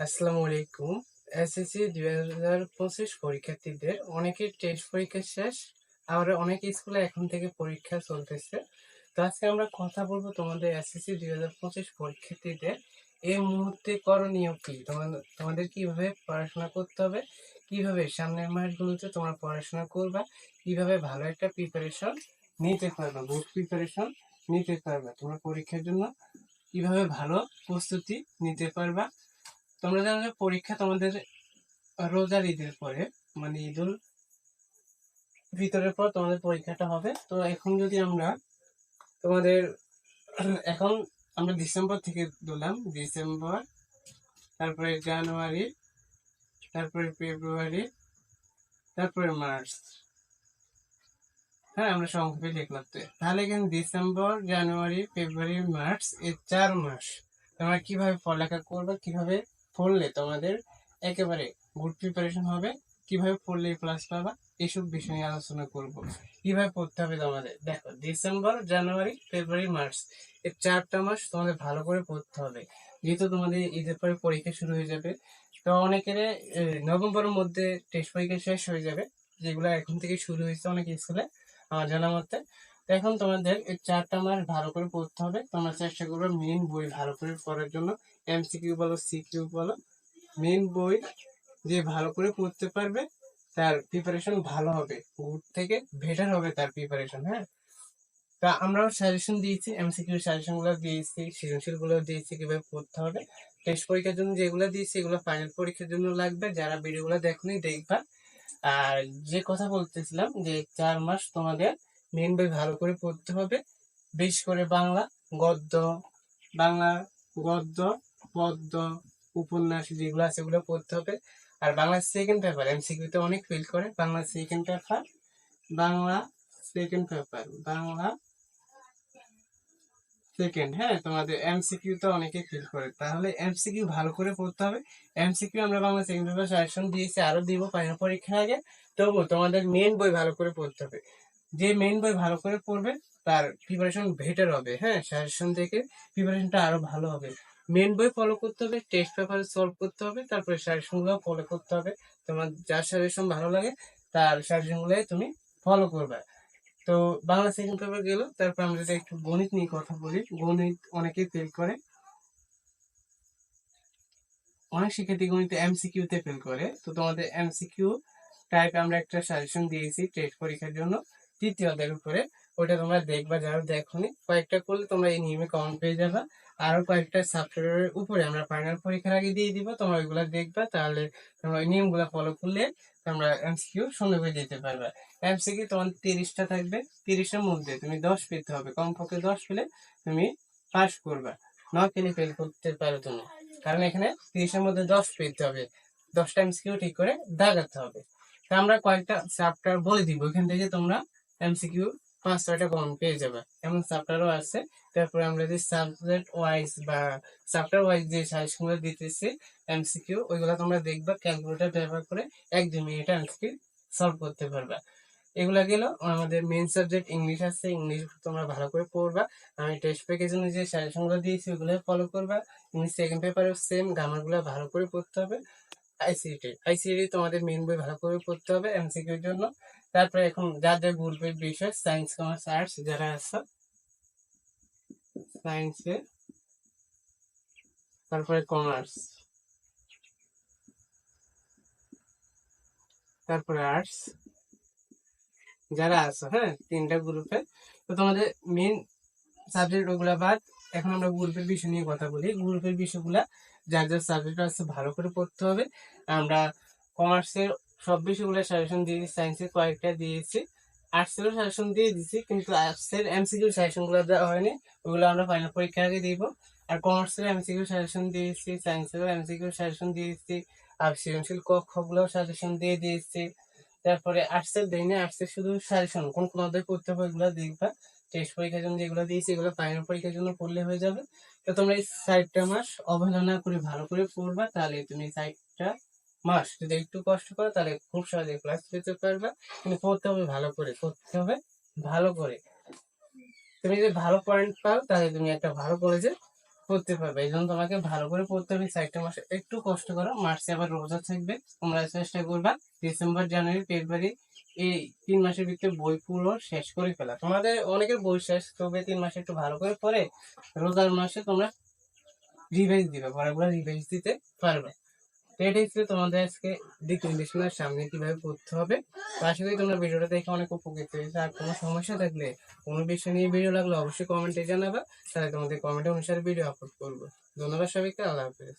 আসসালামু আলাইকুম। এসএসসি দুই হাজার পঁচিশ পরীক্ষার্থীদের, অনেকের টেস্ট পরীক্ষা শেষ, আবার অনেক স্কুলে এখন থেকে পরীক্ষা চলতেছে। তো আজকে আমরা কথা বলব তোমাদের এসএসসি দুই হাজার পঁচিশ পরীক্ষার্থীদের, এই মুহূর্তে করণীয় কি? তোমাদের তোমাদের কীভাবে পড়াশোনা করতে হবে? কীভাবে সামনের মাসগুলোতে তোমরা পড়াশোনা করবা? কীভাবে ভালো একটা প্রিপারেশন নিতে পারবা? গুড প্রিপারেশন নিতে পারবা তোমরা পরীক্ষার জন্য? কীভাবে ভালো প্রস্তুতি নিতে পারবা? তোমরা জানো যে পরীক্ষা তোমাদের রোজার ঈদের পরে মানে ঈদুল ভিতরের পর তোমাদের পরীক্ষাটা হবে। তো এখন যদি আমরা তোমাদের, এখন আমরা ডিসেম্বর থেকে দিলাম। ডিসেম্বর, তারপরে জানুয়ারি, তারপরে ফেব্রুয়ারি, তারপরে মার্চ। হ্যাঁ আমরা সংক্ষেপে লিখলাম তো। তাহলে কিন্তু ডিসেম্বর, জানুয়ারি, ফেব্রুয়ারি, মার্চ, এই চার মাস তোমরা কীভাবে পড়ালেখা করবে, কীভাবে পড়লে তোমাদের একেবারে গুড প্রিপারেশন হবে। কীভাবে পড়লে ক্লাস পাবা, এসব বিষয় আলোচনা করব। কীভাবে পড়তে হবে তোমাদের? দেখো ডিসেম্বর জানুয়ারি ফেব্রুয়ারি মার্চ এই চারটা মাস তোমাদের ভালো করে পড়তে হবে। যেহেতু তোমাদের ঈদের পরে পরীক্ষা শুরু হয়ে যাবে, তো অনেকের নভেম্বরের মধ্যে টেস্ট পরীক্ষা শেষ হয়ে যাবে, যেগুলো এখন থেকে শুরু হয়েছে অনেক স্কুলে, আমার জানা মতে। এখন তোমাদের এই চারটা মাস ভালো করে পড়তে হবে। তোমরা চেষ্টা করবে মেন বই ভালো করে পড়ার জন্য। এমসিকিউ বলো সিকিউ বলো মেন বই যে ভালো করে পড়তে পারবে, তার প্রিপারেশন ভালো হবে। গুড থেকে বেটার হবে তার প্রিপারেশন হ্যাঁ? তা আমরাও সাজেশন দিয়েছি এমসিকিউ সাজেশনগুলো দিয়েছি, সৃজনশীলগুলো দিয়েছি কীভাবে পড়তে হবে। টেস্ট পরীক্ষার জন্য যেগুলো দিয়েছি, এগুলো ফাইনাল পরীক্ষার জন্য লাগবে। যারা ভিডিওগুলো দেখনি, দেখবা। আর যে কথা বলতেছিলাম যে চার মাস তোমাদের মেন বই ভালো করে পড়তে হবে। বেশি করে বাংলা, গদ্য বাংলা, গদ্য, পদ্য, উপন্যাস যেগুলো আছে সেগুলো পড়তে হবে। আর বাংলা সেকেন্ড পেপার এমসিকিউতে অনেক ফিল করে Bangla second paper Bangla second paper Bangla second হ্যাঁ তোমাদের এমসিকিউ তো অনেকে ফিল করে। তাহলে এমসিকিউ ভালো করে পড়তে হবে। এমসিকিউ আমরা বাংলা সেকেন্ড পেপার সাজেশন দিয়েছি, আরও দিব ফাইনাল পরীক্ষার আগে। তবু তোমাদের মেন বই ভালো করে পড়তে হবে। যে মেন বই ভালো করে পড়বে তার প্রিপারেশন বেটার হবে। হ্যাঁ সাজেশন থেকে প্রিপারেশনটা আরও ভালো হবে। মেন বই ফলো করতে হবে টেস্ট পেপার সলভ করতে হবে, তারপরে সাজেশনগুলো ফলো করতে হবে। তোমার যার সাজেশন ভালো লাগে, তার সাজেশনগুলো তুমি ফলো করবে। তো বাংলা সেকেন্ড পেপার গেল, তারপর আমরা যদি একটু গণিত নিয়ে কথা বলি, গণিত অনেকেই ফেল করে। অনেক শিক্ষার্থী গণিতে এমসিকিউ তে ফেল করে। তো তোমাদের এমসিকিউ টাইপ আমরা একটা সাজেশন দিয়েছি টেস্ট পরীক্ষার জন্য। তৃতীয় অধ্যায়ের উপরে। ওটা তোমরা দেখবা, যারা দেখোনি, কয়েকটা করলে তোমরা এই নিয়মে কমন পেয়ে যাবা। আরও কয়েকটা সফটওয়্যারের উপরে আমরা ফাইনাল পরীক্ষার আগে দিয়ে দিব, তোমরা ওইগুলো দেখবা, তাহলে তোমরা ওই নিয়মগুলো ফলো করলে তোমরা এমসিকিউ সুন্দরভাবে দিতে পারবে। এমসিকিউ তোমার তিরিশটা থাকবে তিরিশের মধ্যে তুমি দশ পেতে হবে, কমপক্ষে দশ পেলে তুমি পাস করবে। ন পেলে ফেল করতে পারো তুমি, কারণ এখানে তিরিশের মধ্যে দশ পেতে হবে। দশটা এমসিকিউ ঠিক করে দাগাতে হবে। তা আমরা কয়েকটা চ্যাপ্টার বলে দিব এখান থেকে তোমরা এমসিকিউ পাঁচ ছয়টা কমন পেয়ে যাবে। এমন চ্যাপ্টারও আছে। তারপরে আমরা যে সাবজেক্ট ওয়াইজ বা চ্যাপ্টার ওয়াইজ যে সাজেশনগুলো দিতেছি এমসিকিউ ওইগুলো তোমরা দেখবা ক্যালকুলেটর ব্যবহার করে এক দুই মিনিটে এমসিকিউ সলভ করতে পারবা। এগুলা গেল আমাদের মেন সাবজেক্ট ইংলিশ আছে। ইংলিশ তোমরা ভালো করে পড়বা। আমি টেস্ট পেকের জন্য যে সাজেশনগুলো দিয়েছি ওগুলো ফলো করবা। ইংলিশ সেকেন্ড পেপারও সেম গ্রামারগুলো ভালো করে পড়তে হবে। আইসিটি আইসিটি তোমাদের মেন বই ভালো করে পড়তে হবে এমসিকিউর জন্য। তারপরে এখন যাদের গ্রুপের বিষয় সায়েন্স কমার্স আর্টস যারা আছে সায়েন্সে তারপরে কমার্স তারপরে আর্টস যারা আছো হ্যাঁ তিনটা গ্রুপে তো তোমাদের মেন সাবজেক্ট ওগুলা বাদ। এখন আমরা গ্রুপের বিষয় নিয়ে কথা বলি। গ্রুপের বিষয়গুলা যার যার সাবজেক্ট আছে ভালো করে পড়তে হবে। আমরা কমার্সের সব বিষয়গুলো সাজেশন দিয়ে সায়েন্সের কয়েকটা দিয়েছি আর্টসেরও সাজেশন দিয়ে দিচ্ছি, কিন্তু আর্টসের এমসিকিউ সাজেশনগুলো দেওয়া হয়নি, ওগুলো আমরা ফাইনাল পরীক্ষা আগে দিব। আর কমার্সের এমসিকিউ সাজেশন দিয়েছি সায়েন্সেরও এমসিকিউ সাজেশন দিয়েছি আর সৃজনশীল কক্ষগুলো সাজেশন দিয়ে দিয়েছি তারপরে আর্টসের দেয়নি আর্টসের শুধু সাজেশন কোন কোন অধ্যায় করতে হবে ওগুলো দেখবা। টেস্ট পরীক্ষার জন্য যেগুলো দিয়েছি, এগুলো ফাইনাল পরীক্ষার জন্য পড়লে হয়ে যাবে। তো তোমরা এই সাইডটা মাস অবহেলনা করে ভালো করে পড়বা, তাহলে তুমি সাইডটা মাস যদি একটু কষ্ট করো, তাহলে খুব সহজে ক্লাস পেতে পারবে। কিন্তু পড়তে হবে ভালো করে, পড়তে হবে ভালো করে। তুমি যদি ভালো পয়েন্ট পাও, তাহলে তুমি একটা ভালো কলেজে পড়তে পারবে। এই জন্য তোমাকে ভালো করে পড়তে হবে চারটা মাসে একটু কষ্ট করো, মার্চে আবার রোজা থাকবে। তোমরা চেষ্টা করবা ডিসেম্বর জানুয়ারি ফেব্রুয়ারি এই তিন মাসের ভিতরে বই পুরো শেষ করে ফেলা। তোমাদের অনেকের বই শেষ, তবে তিন মাসে একটু ভালো করে পড়ে, রোজার মাসে তোমরা রিভাইজ দিবে পড়াগুলো রিভাইজ দিতে পারবে। তো এটাই ছিল তোমাদের আজকে ডিকন্ডিশনের সামনে কীভাবে পড়তে হবে। তো আশা করি তোমরা ভিডিওটা দেখে অনেক উপকৃত হয়েছে। আর কোনো সমস্যা থাকলে, কোনো বিষয় নিয়ে ভিডিও লাগলে অবশ্যই কমেন্টে জানাবা, তাহলে তোমাদের কমেন্ট অনুসারে ভিডিও আপলোড করব। ধন্যবাদ সবাইকে, আল্লাহ হাফেজ।